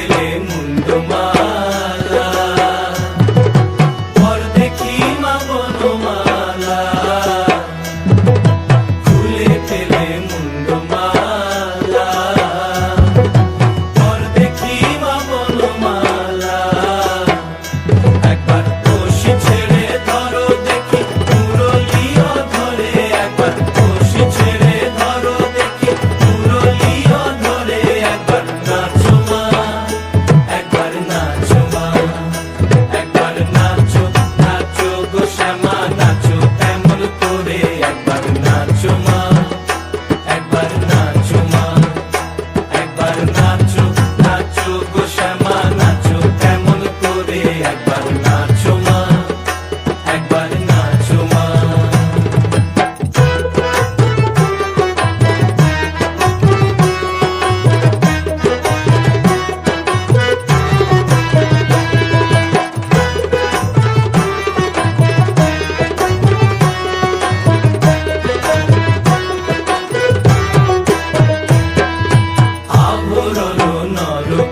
வாயிலே முண்டுமா নর